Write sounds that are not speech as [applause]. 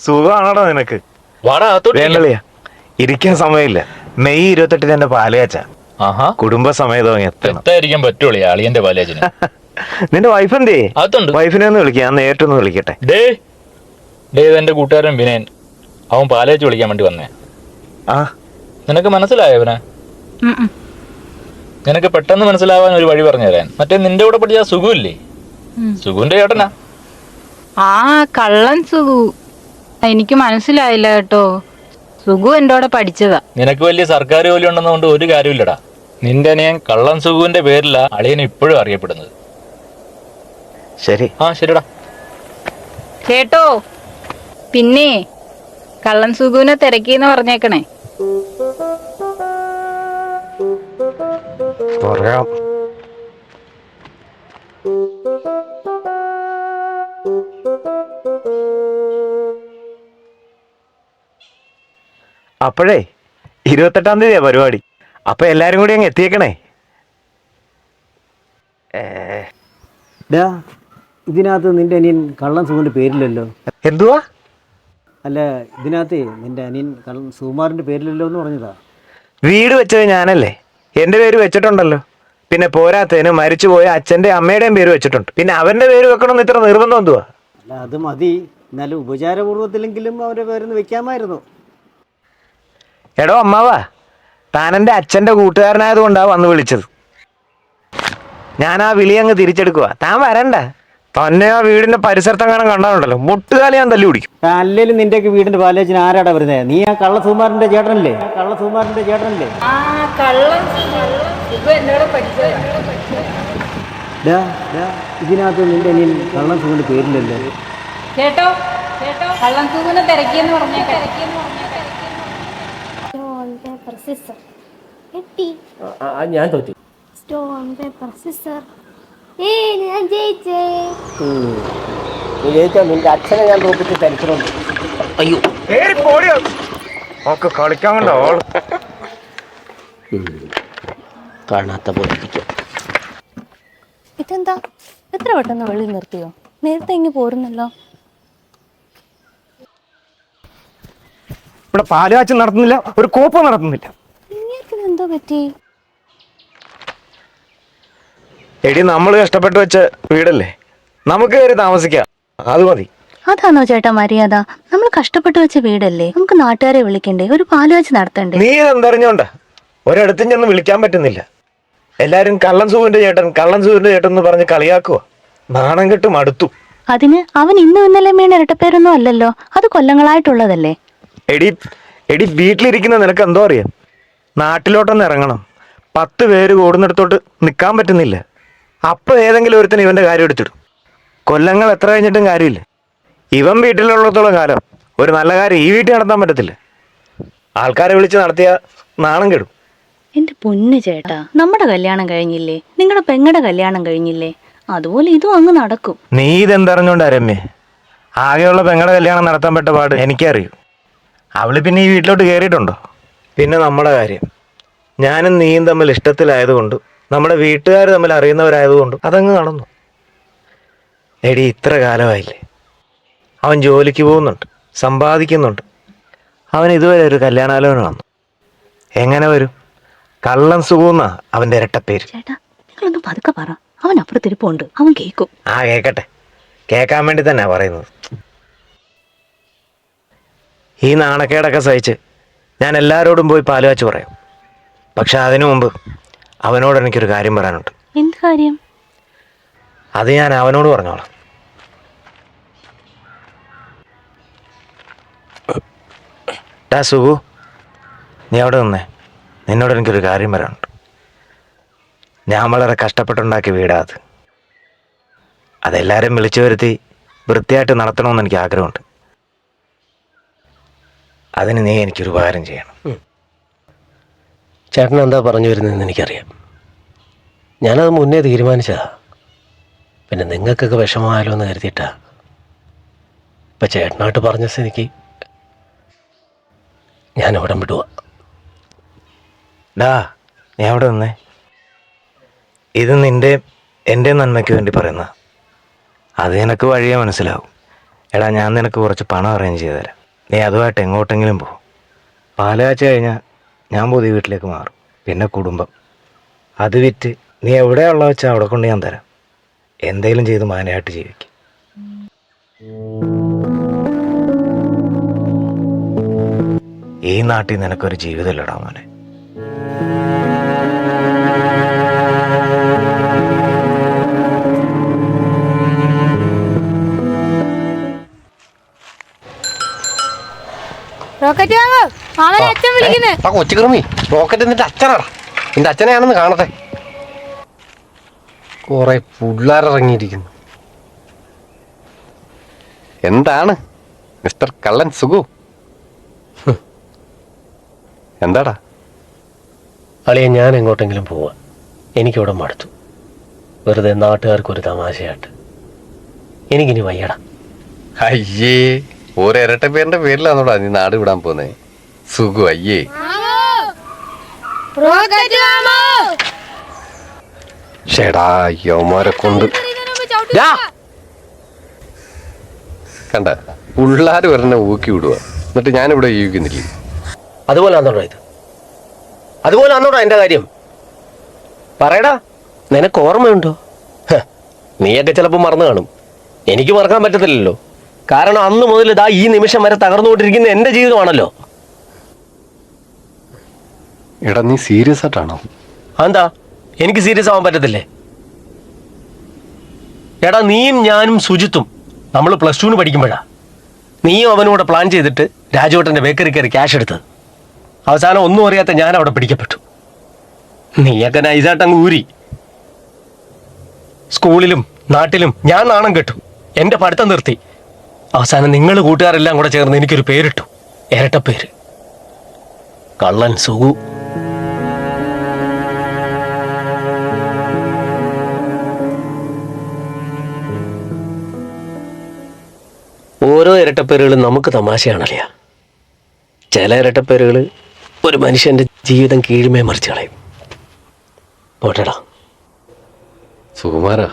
സുഖമാണോടാ നിനക്ക്. ഇരിക്കാൻ സമയമില്ല. മെയ് ഇരുപത്തെട്ടിന് എന്റെ പാലയാച്ച കുടുംബസമേതം എത്തണം. എത്തായിരിക്കാൻ പറ്റുള്ളൂ അളിയന്റെ പാലേജിന് [laughs] നിന്റെ വൈഫ് എന്തേ അതുണ്ട് വൈഫിനെ ഒന്ന് വിളിക്കാം ഞാൻ നേരിട്ടൊന്ന് വിളിക്കട്ടെ. ഡേ ഡേ എന്റെ കൂട്ടുകാരൻ വിനയൻ. അവൻ പാലേജ് വിളിക്കാൻ വേണ്ടി വന്നേ. ആ. നിനക്ക് മനസ്സിലായോ അവനെ നിനക്ക് പെട്ടെന്ന് മനസ്സിലാവാൻ ഒരു വഴി പറഞ്ഞു തരാൻ മറ്റേ നിന്റെ കൂടെ പഠിച്ച സുഖമില്ലേ? സുഖുവിന്റെ ചേട്ടനാ. ആ കള്ളൻ സുഖു. എനിക്ക് മനസ്സിലായില്ല കേട്ടോ. സുഖു എന്റെ കൂടെ പഠിച്ചതാ. നിനക്ക് വലിയ സർക്കാർ ജോലി ഉണ്ടെന്നുകൊണ്ട് ഒരു കാര്യമില്ലടാ നിന്റെ അനിയൻ കള്ളൻ സുഖുവിന്റെ പേരില അളിയൻ ഇപ്പോഴും അറിയപ്പെടുന്നത്. ശരി. ആ ശരിടാ. കേട്ടോ. പിന്നെ കള്ളൻ സുഖുവിനെ തിരക്കിന്ന് പറഞ്ഞേക്കണേ. പറയാം. അപ്പോഴേ ഇരുപത്തെട്ടാം തീയതിയാ പരിപാടി. അപ്പൊ എല്ലാരും കൂടി അങ്ങ് എത്തിയേക്കണേ. ഇതിനകത്ത് നിന്റെ അനിയൻ കള്ളൻ സുഖന്റെ പേരില്ലല്ലോ. എന്തുവാ? അല്ല ഇതിനകത്ത് നിന്റെ അനിയൻ കള്ളൻ സുകുമാറിന്റെ പേരിലല്ലോ എന്ന് പറഞ്ഞതാ. വീട് വെച്ചത് ഞാനല്ലേ. എന്റെ പേര് വെച്ചിട്ടുണ്ടല്ലോ. പിന്നെ പോരാത്തതിന് മരിച്ചുപോയ അച്ഛന്റെ അമ്മയുടെയും പേര് വെച്ചിട്ടുണ്ട്. പിന്നെ അവന്റെ പേര് വെക്കണമെന്ന് ഇത്ര നിർബന്ധം എന്തുവാ? അല്ല അത് മതി. എന്നാലും ഉപചാരപൂർവത്തിലെങ്കിലും അവരുടെ പേരൊന്ന് വെക്കാമായിരുന്നു. എടോ അമ്മാവാ താൻ എന്റെ അച്ഛന്റെ കൂട്ടുകാരനായതുകൊണ്ടാണ് വന്ന് വിളിച്ചത്. ഞാൻ ആ വിളി അങ്ങ് തിരിച്ചെടുക്കുക താൻ വരണ്ട. തന്നെ ആ വീടിന്റെ പരിസരത്തെങ്ങാനും കണ്ടാലുണ്ടല്ലോ. മുട്ടുകാലി ഞാൻ തല്ലി പിടിക്കും. അല്ലേലും നിന്റെ വീടിന്റെ പാലേജിന് ആരാടാ വരുന്നത് നീ ആ കള്ള സുകുമാറിന്റെ ചേട്ടനല്ലേ? കള്ള സുകുമാറിന്റെ ചേട്ടനല്ലേ? ഇതിനകത്ത് നിന്റെ അനിയൻ കള്ളൻ സൂമിന്റെ പേരില്ലല്ലോ കേട്ടോ കേട്ടോ. കള്ളൻ സൂമിനെ തിരക്കിയെന്ന് പറഞ്ഞേക്കാം. പേപ്പർ സിസർ എട്ടി ഞാൻ തോറ്റു. സ്റ്റോൺ പേപ്പർ സിസർ ഏ ഞാൻ ജയിച്ചേ. നീ ജയിച്ചാ നിന്റെ അച്ഛനെ ഞാൻ തോപ്പിച്ച് തരിച്ചിട്ടുണ്ട്. അയ്യോ. ഒക്കെ കളിക്കാൻ കണ്ടോ ആൾ. കാണാത്ത പോലെ ഇതെന്താ? എത്ര പെട്ടെന്ന് വെളിയിൽ നിർത്തിയോ? നേരത്തെ ഇങ്ങ് പോരുന്നല്ലോ. ഇവിടെ പാലുകാച്ചൽ നടത്തുന്നില്ല ഒരു കോപ്പ് നടത്തുന്നില്ല. എന്തോ പറ്റി? എടി നമ്മൾ കഷ്ടപ്പെട്ട് വെച്ച വീടല്ലേ? നമുക്ക് കയറി താമസിക്കാം. അത് മതി. അതാണോ ചേട്ടാ മര്യാദ? നമ്മൾ കഷ്ടപ്പെട്ട് വെച്ച വീടല്ലേ? നമുക്ക് നാട്ടുകാരെ വിളിക്കണ്ടേ? ഒരു പാലുകാച്ച് നടത്തണ്ടേ? നീ എന്തറിഞ്ഞോണ്ട ഒരിടത്തും ചെന്ന് വിളിക്കാൻ പറ്റുന്നില്ല. എല്ലാരും കള്ളൻ സൂവിന്റെ ചേട്ടൻ കള്ളൻ സൂവിന്റെ ചേട്ടൻ എന്ന് പറഞ്ഞ് കളിയാക്കുക നാണം കെട്ടും അടുത്തു അതിന് അവൻ ഇന്നും ഇന്നലെ വീണ ഇരട്ടപ്പേരൊന്നും അല്ലല്ലോ. അത് കൊല്ലങ്ങളായിട്ടുള്ളതല്ലേ? എടി എടി വീട്ടിലിരിക്കുന്ന നിനക്ക് എന്തോ അറിയാം? നാട്ടിലോട്ടൊന്ന് ഇറങ്ങണം. പത്ത് പേര് കൂടുന്നിടത്തോട്ട് നിൽക്കാൻ പറ്റുന്നില്ല. അപ്പൊ ഏതെങ്കിലും ഒരുത്തിന് ഇവന്റെ കാര്യം എടുത്തിടും. കൊല്ലങ്ങൾ എത്ര കഴിഞ്ഞിട്ടും കാര്യമില്ല. ഇവൻ വീട്ടിലുള്ളത്തോളം കാലം ഒരു നല്ല കാര്യം ഈ വീട്ടിൽ നടത്താൻ പറ്റത്തില്ല. ആൾക്കാരെ വിളിച്ച് നടത്തിയ നാണം കെടും. എന്റെ പൊന്നു ചേട്ടാ നമ്മുടെ കല്യാണം കഴിഞ്ഞില്ലേ? നിങ്ങളുടെ പെങ്ങടെ കല്യാണം കഴിഞ്ഞില്ലേ? അതുപോലെ ഇതും അങ്ങ് നടക്കും. നീ ഇതെന്തറിഞ്ഞോണ്ടാ രമ്യ ആകെയുള്ള പെങ്ങളുടെ കല്യാണം നടത്താൻ പറ്റ പാട് എനിക്കറിയൂ. അവൾ പിന്നെ ഈ വീട്ടിലോട്ട് കയറിയിട്ടുണ്ടോ പിന്നെ നമ്മുടെ കാര്യം. ഞാനും നീയും തമ്മിൽ ഇഷ്ടത്തിലായതുകൊണ്ട് നമ്മുടെ വീട്ടുകാർ തമ്മിൽ അറിയുന്നവരായതുകൊണ്ട് അതങ്ങ് നടന്നു. എടി ഇത്ര കാലമായില്ലേ. അവൻ ജോലിക്ക് പോകുന്നുണ്ട് സമ്പാദിക്കുന്നുണ്ട്. അവൻ ഇതുവരെ ഒരു കല്യാണാലോചന വന്നു. എങ്ങനെ വരും? കള്ളൻ സുഖമെന്നാ അവന്റെ ഇരട്ടപ്പേര് ചേട്ടാ നിങ്ങളൊന്ന് പതുക്കെ പറ. അവൻ അപ്പുറത്തിരിപ്പുണ്ട്. അവൻ കേൾക്കും ആ കേക്കട്ടെ. കേൾക്കാൻ വേണ്ടി തന്നെയാ പറയുന്നത്. ഈ നാണക്കേടൊക്കെ സഹിച്ച് ഞാൻ എല്ലാവരോടും പോയി പാലുവാച്ച് പറയാം. പക്ഷെ അതിനു മുമ്പ് അവനോട് എനിക്കൊരു കാര്യം പറയാനുണ്ട്. എന്ത് കാര്യം? അത് ഞാൻ അവനോട് പറഞ്ഞോളാം. ടാ സുഖു നീ അവിടെ നിന്നേ. നിന്നോട് എനിക്കൊരു കാര്യം പറയാനുണ്ട്. ഞാൻ വളരെ കഷ്ടപ്പെട്ടുണ്ടാക്കിയ വീടാ അത്. അതെല്ലാവരും വിളിച്ചു വരുത്തി വൃത്തിയായിട്ട് നടത്തണമെന്ന് എനിക്ക് ആഗ്രഹമുണ്ട്. അതിന് നീ എനിക്കൊരു ഉപകാരം ചെയ്യണം. ചേട്ടൻ എന്താ പറഞ്ഞു വരുന്നതെന്ന് എനിക്കറിയാം. ഞാനത് മുന്നേ തീരുമാനിച്ചതാ. പിന്നെ നിങ്ങൾക്കൊക്കെ വിഷമമായാലോ എന്ന് കരുതിയിട്ടാ. ഇപ്പം ചേട്ടനായിട്ട് പറഞ്ഞ സ്ഥിതിക്ക് ഞാൻ ഇവിടം വിടുക ഡാ നീ അവിടെ നിന്നേ? ഇത് നിന്റെ എന്റെ നന്മയ്ക്ക് വേണ്ടി പറയുന്ന. അത് നിനക്ക് വഴിയേ മനസ്സിലാവും. എടാ ഞാൻ നിനക്ക് കുറച്ച് പണം അറേഞ്ച് ചെയ്ത് തരാം. നീ അതുമായിട്ട് എങ്ങോട്ടെങ്കിലും പോ. പാലാഴ്ച കഴിഞ്ഞാൽ ഞാൻ പുതിയ വീട്ടിലേക്ക് മാറും. പിന്നെ കുടുംബം. അത് വിറ്റ് നീ എവിടെയുള്ള വെച്ചാൽ അവിടെ കൊണ്ട് ഞാൻ തരാം. എന്തെങ്കിലും ചെയ്ത് മാനയായിട്ട് ജീവിക്കും. ഈ നാട്ടിൽ നിനക്കൊരു ജീവിതമില്ലടാ മോനെ. റോക്കറ്റ് വാങ്ങോ മാമനെ അച്ഛൻ വിളിക്കുന്നേ. ആ റോക്കറ്റ് നിന്റെ അച്ഛനാടാ. നിന്റെ അച്ഛനെയാണെന്ന് കാണട്ടെ. കുറെ പിള്ളേരിറങ്ങിയിരിക്കുന്നു. എന്താണ്? മിസ്റ്റർ കള്ളൻ സുഖു എന്താടാ? അളിയ ഞാൻ എങ്ങോട്ടെങ്കിലും പോവാ. എനിക്കിവിടെ മടുത്തു. വെറുതെ നാട്ടുകാർക്ക് ഒരു തമാശയായിട്ട്. എനിക്കിനി വയ്യടാ. അയ്യേ. ഒരു ഇരട്ട പേരിന്റെ പേരിലാണോടാ നീ നാട് വിടാൻ പോന്നേ. സുഖു അയ്യേ. ഷേടാ യവന്മാരെ കൊണ്ട്. കണ്ട പിള്ളാര് വരണ ഊക്കി വിടുക എന്നിട്ട് ഞാനിവിടെ ജീവിക്കുന്നില്ലേ അതുപോലെ ആന്നോടാ ഇത്. അതുപോലെ ആന്നോടാ എന്റെ കാര്യം. പറയടാ നിനക്ക് ഓർമ്മയുണ്ടോ? നീയൊക്കെ ചിലപ്പോൾ മറന്നു കാണും. എനിക്ക് മറക്കാൻ പറ്റത്തില്ലല്ലോ. കാരണം അന്ന് മുതൽ ഇതാ ഈ നിമിഷം വരെ തകർന്നുകൊണ്ടിരിക്കുന്ന എന്റെ ജീവിതമാണല്ലോ. എടാ നീ സീരിയസ് ആയിട്ടാണോ? എന്താ എനിക്ക് സീരിയസ് ആവാൻ പറ്റത്തില്ലേ? എടാ നീയും ഞാനും സുജിത്തും നമ്മൾ പ്ലസ് ടുവിന് പഠിക്കുമ്പോഴാ. നീയും അവനൂടെ പ്ലാൻ ചെയ്തിട്ട് രാജവട്ടന്റെ ബേക്കറി കയറി ക്യാഷ് എടുത്തത് അവസാനം ഒന്നും അറിയാത്ത ഞാൻ അവിടെ പിടിക്കപ്പെട്ടു. നീയൊക്കെ നൈസായിട്ട് അങ്ങ് ഊരി. സ്കൂളിലും നാട്ടിലും ഞാൻ നാണം കെട്ടു. എന്റെ പഠിത്തം നിർത്തി. അവസാനം നിങ്ങൾ കൂട്ടുകാരെല്ലാം കൂടെ ചേർന്ന് എനിക്കൊരു പേരിട്ടു. ഇരട്ട പേര്. കള്ളൻ സുഗു ഓരോ ഇരട്ടപ്പേരുകളും നമുക്ക് തമാശയാണല്ലേ? ചില ഇരട്ടപ്പേരുകൾ ഒരു മനുഷ്യന്റെ ജീവിതം കീഴ്മേ മറിച്ച് കളയും. പോട്ടടാ. സുകുമാരാ.